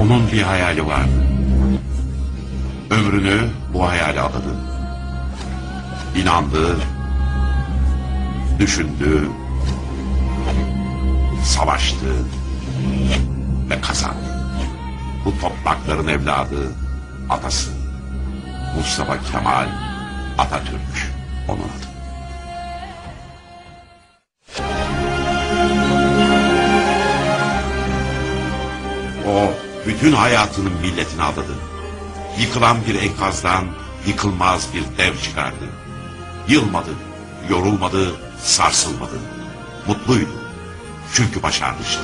Onun bir hayali vardı. Ömrünü bu hayale adadı. İnandı, düşündü, savaştı ve kazandı. Bu toprakların evladı, atası. Mustafa Kemal Atatürk onun adı. O bütün hayatının milletine adadı. Yıkılan bir enkazdan yıkılmaz bir dev çıkardı. Yılmadı, yorulmadı, sarsılmadı. Mutluydu. Çünkü başarmıştı.